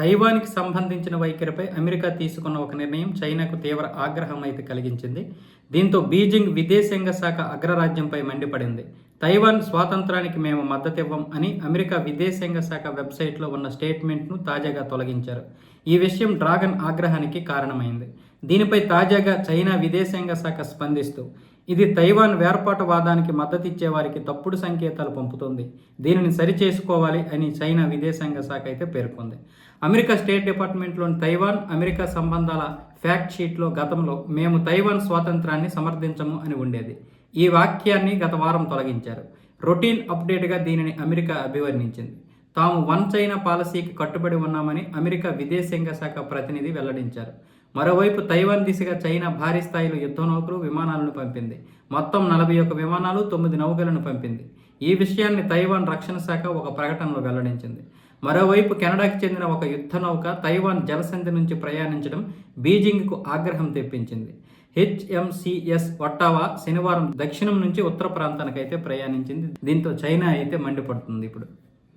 తైవాన్కి సంబంధించిన వైఖరిపై అమెరికా తీసుకున్న ఒక నిర్ణయం చైనాకు తీవ్ర ఆగ్రహం అయితే కలిగించింది. దీంతో బీజింగ్ విదేశాంగ శాఖ అగ్రరాజ్యంపై మండిపడింది. తైవాన్ స్వాతంత్రానికి మేము మద్దతివ్వం అని అమెరికా విదేశాంగ శాఖ వెబ్సైట్లో ఉన్న స్టేట్మెంట్ను తాజాగా తొలగించారు. ఈ విషయం డ్రాగన్ ఆగ్రహానికి కారణమైంది. దీనిపై తాజాగా చైనా విదేశాంగ శాఖ స్పందిస్తూ ఇది తైవాన్ వేర్పాటువాదానికి మద్దతిచ్చే వారికి తప్పుడు సంకేతాలు పంపుతుంది. దీనిని సరిచేసుకోవాలి అని చైనా విదేశాంగ శాఖ అయితే పేర్కొంది. అమెరికా స్టేట్ డిపార్ట్మెంట్లోని తైవాన్ అమెరికా సంబంధాల ఫ్యాక్ట్ షీట్లో గతంలో మేము తైవాన్ స్వాతంత్రాన్ని సమర్థించము అని ఉండేది. ఈ వాక్యాన్ని గత వారం తొలగించారు. రొటీన్ అప్డేట్గా దీనిని అమెరికా అభివర్ణించింది. తాము వన్ చైనా పాలసీకి కట్టుబడి ఉన్నామని అమెరికా విదేశాంగ శాఖ ప్రతినిధి వెల్లడించారు. మరోవైపు తైవాన్ దిశగా చైనా భారీ స్థాయిలో యుద్ధ నౌకలు విమానాలను పంపింది. మొత్తం నలభై ఒక్క విమానాలు తొమ్మిది నౌకలను పంపింది. ఈ విషయాన్ని తైవాన్ రక్షణ శాఖ ఒక ప్రకటనలో వెల్లడించింది. మరోవైపు కెనడాకి చెందిన ఒక యుద్ధ నౌక తైవాన్ జలసంధి నుంచి ప్రయాణించడం బీజింగ్కు ఆగ్రహం తెప్పించింది. హెచ్ఎంసిఎస్ ఒట్టావా శనివారం దక్షిణం నుంచి ఉత్తర ప్రాంతానికైతే ప్రయాణించింది. దీంతో చైనా అయితే మండిపడుతుంది ఇప్పుడు.